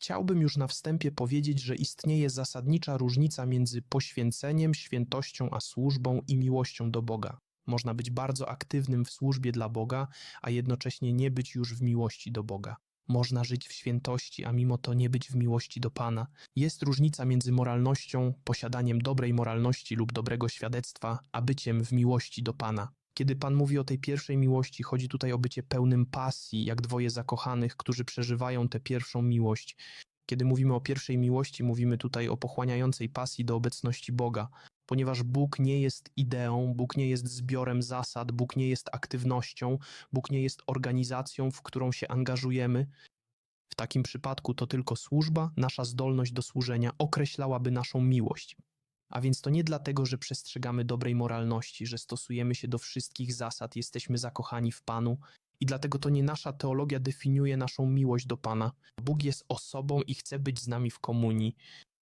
Chciałbym już na wstępie powiedzieć, że istnieje zasadnicza różnica między poświęceniem, świętością, a służbą i miłością do Boga. Można być bardzo aktywnym w służbie dla Boga, a jednocześnie nie być już w miłości do Boga. Można żyć w świętości, a mimo to nie być w miłości do Pana. Jest różnica między moralnością, posiadaniem dobrej moralności lub dobrego świadectwa, a byciem w miłości do Pana. Kiedy Pan mówi o tej pierwszej miłości, chodzi tutaj o bycie pełnym pasji, jak dwoje zakochanych, którzy przeżywają tę pierwszą miłość. Kiedy mówimy o pierwszej miłości, mówimy tutaj o pochłaniającej pasji do obecności Boga, ponieważ Bóg nie jest ideą, Bóg nie jest zbiorem zasad, Bóg nie jest aktywnością, Bóg nie jest organizacją, w którą się angażujemy. W takim przypadku to tylko służba, nasza zdolność do służenia określałaby naszą miłość. A więc to nie dlatego, że przestrzegamy dobrej moralności, że stosujemy się do wszystkich zasad, jesteśmy zakochani w Panu i dlatego to nie nasza teologia definiuje naszą miłość do Pana. Bóg jest osobą i chce być z nami w komunii.